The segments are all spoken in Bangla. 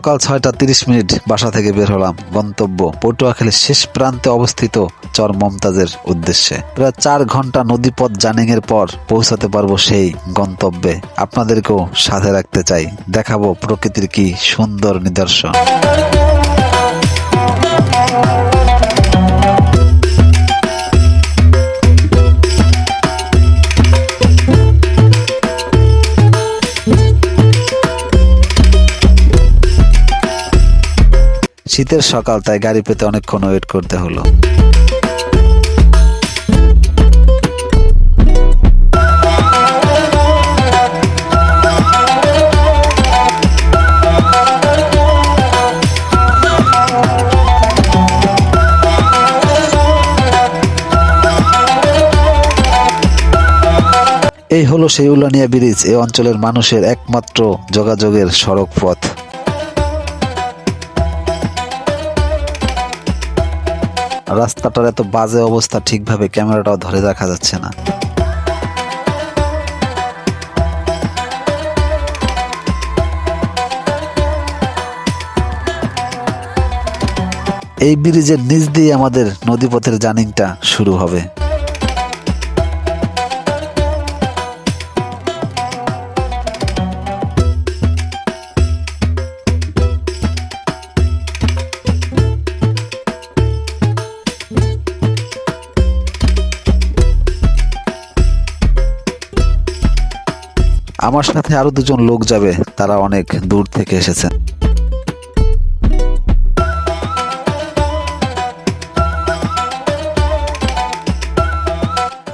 সকাল ছয়টা তিরিশ মিনিট বাসা থেকে বের হলাম। গন্তব্য পটুয়াখালীর শেষ প্রান্তে অবস্থিত চর মমতাজের উদ্দেশ্যে। প্রায় চার ঘণ্টা নদীপথ জানিং এর পর পৌঁছাতে পারব সেই গন্তব্যে। আপনাদেরকেও সাথে রাখতে চাই। দেখাবো প্রকৃতির কি সুন্দর নিদর্শন। শীতের সকাল, তাই গাড়ি পেতে অনেকক্ষণ ওয়েট করতে হলো। এই হলো সেই উলানিয়া ব্রিজ, এই অঞ্চলের মানুষের একমাত্র যোগাযোগের সড়ক পথ রাস্তাটার এত বাজে অবস্থা ঠিকভাবে ক্যামেরাটাও ধরে দেখা যাচ্ছে না। এই ব্রিজের নিচ দিয়ে আমাদের নদীপথের জার্নিংটা শুরু হবে। আমার সাথে আরও দুজন লোক যাবে, তারা অনেক দূর থেকে এসেছেন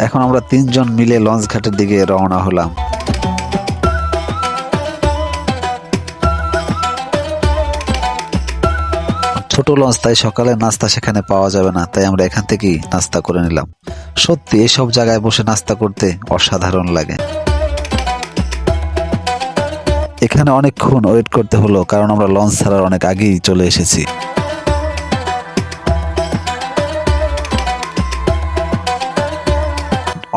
এখন আমরা তিনজন মিলে লঞ্চ ঘাটের দিকে রওনা হলাম। ছোট লঞ্চ তাই সকালে নাস্তা সেখানে পাওয়া যাবে না, তাই আমরা এখান থেকেই নাস্তা করে নিলাম। সত্যি, এসব জায়গায় বসে নাস্তা করতে অসাধারণ লাগে। এখানে অনেকক্ষণ ওয়েট করতে হলো, কারণ আমরা লঞ্চ ছাড়ার অনেক আগেই চলে এসেছি।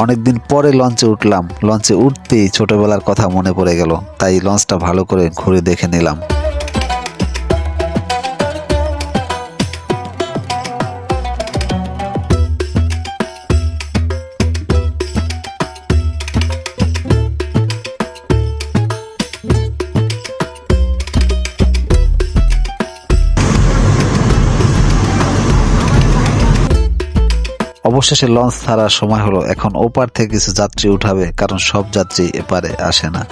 অনেকদিন পরে লঞ্চে উঠলাম। লঞ্চে উঠতেই ছোটবেলার কথা মনে পড়ে গেল, তাই লঞ্চটা ভালো করে ঘুরে দেখে নিলাম। অবশেষে লঞ্চ ছাড়ার সময় হলো, এখন ওপার থেকে কিছু যাত্রী উঠাবে, কারণ সব যাত্রী এপারে আসে না।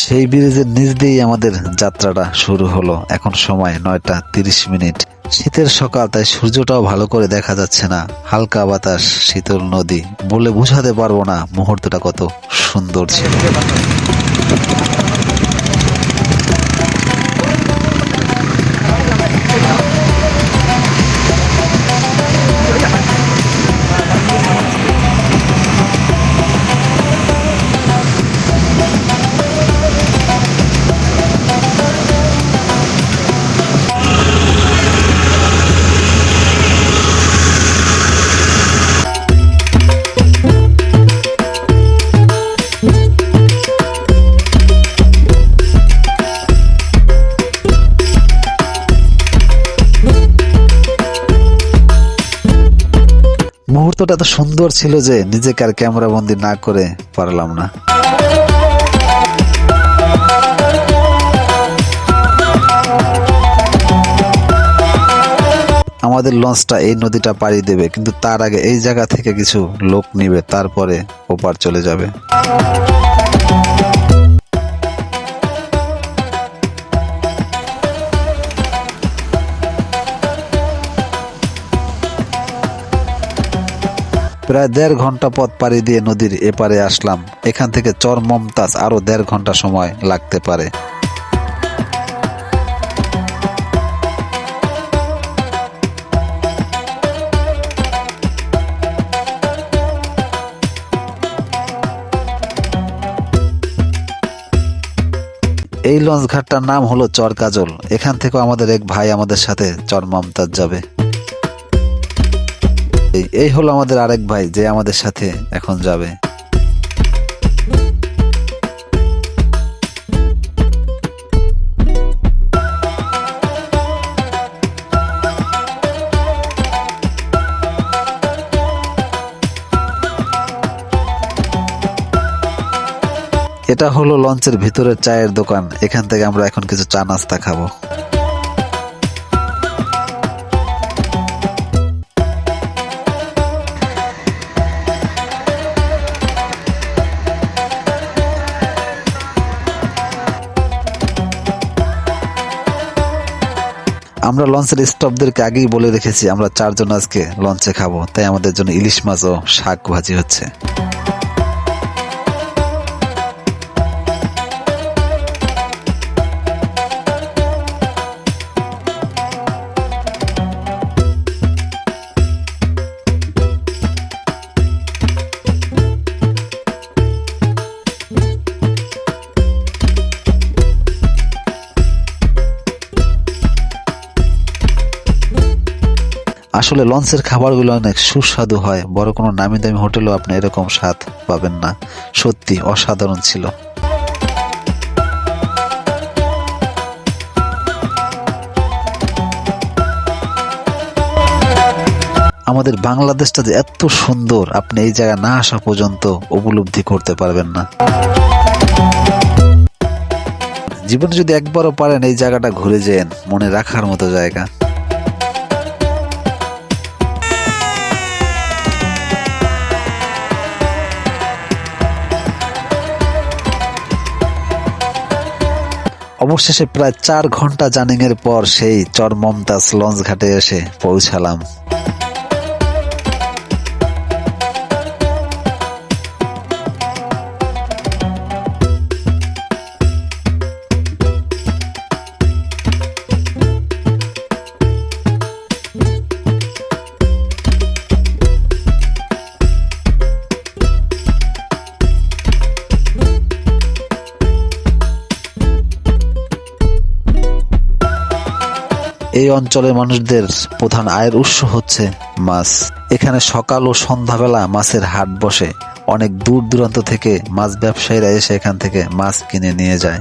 সেই ব্রিজের নিচ দিয়েই আমাদের যাত্রাটা শুরু হলো। এখন সময় নয়টা তিরিশ মিনিট। শীতের সকাল, তাই সূর্যটাও ভালো করে দেখা যাচ্ছে না। হালকা বাতাস, শীতল নদী, বলে বুঝাতে পারব না মুহূর্তটা কত সুন্দর ছিল। মুহূর্তটা এত সুন্দর ছিল যে নিজেকে আর ক্যামেরা বন্দি না করে পারলাম না। আমাদের লঞ্চটা এই নদীটা পাড়ি দেবে, কিন্তু তার আগে এই জায়গা থেকে কিছু লোক নিবে, তারপরে ওপার চলে যাবে। প্রায় দেড় ঘণ্টা পথ পাড়ি দিয়ে নদীর এপারে আসলাম। এখান থেকে চর মমতাজ আরও দেড় ঘণ্টা সময় লাগতে পারে। এই লঞ্চ ঘাটটার নাম হলো চর কাজল এখান থেকেও আমাদের এক ভাই আমাদের সাথে চর মমতাজ যাবে। এই- হলো আমাদের আরেক ভাই যে আমাদের সাথে এখন যাবে। এটা হলো লঞ্চের ভিতরের চায়ের দোকান। এখান থেকে আমরা এখন কিছু চা নাস্তা খাব। আমরা লঞ্চের স্টপদেরকে আগেই বলে রেখেছি, আমরা চারজন আজকে লঞ্চে খাব। তাই আমাদের জন্য ইলিশ মাছ ও শাক ভাজি হচ্ছে। আসলে লঞ্চের খাবারগুলো অনেক সুস্বাদু হয়। বড় কোনো নামি দামি হোটেলেও আপনি এরকম স্বাদ পাবেন না। সত্যি অসাধারণ ছিল। আমাদের বাংলাদেশটা যে এত সুন্দর, আপনি এই জায়গায় না আসা পর্যন্ত উপলব্ধি করতে পারবেন না। জীবনে যদি একবারও পারেন এই জায়গাটা ঘুরে যেন, মনে রাখার মতো জায়গা। অবশেষে প্রায় চার ঘণ্টা জানিং এর পর সেই চর মমতাজ লঞ্চ ঘাটে এসে পৌঁছালাম। এই অঞ্চলের মানুষদের প্রধান আয়ের উৎস হচ্ছে মাছ। এখানে সকাল ও সন্ধ্যাবেলা মাছের হাট বসে। অনেক দূর দূরান্ত থেকে মাছ ব্যবসায়ীরা এসে এখান থেকে মাছ কিনে নিয়ে যায়।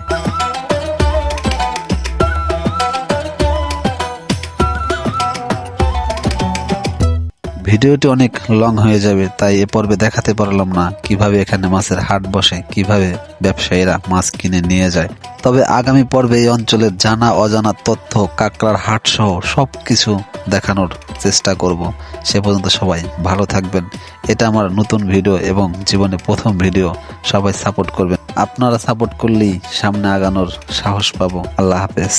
ভিডিওটি অনেক লং হয়ে যাবে, তাই এ পর্বে দেখাতে পারলাম না কীভাবে এখানে মাছের হাট বসে, কীভাবে ব্যবসায়ীরা মাছ কিনে নিয়ে যায়। তবে আগামী পর্বে এই অঞ্চলের জানা, অজানা তথ্য, কাকড়ার হাট সহ সব কিছু দেখানোর চেষ্টা করব। সে পর্যন্ত সবাই ভালো থাকবেন। এটা আমার নতুন ভিডিও এবং জীবনে প্রথম ভিডিও। সবাই সাপোর্ট করবেন। আপনারা সাপোর্ট করলেই সামনে আগানোর সাহস পাবো। আল্লাহ হাফেজ।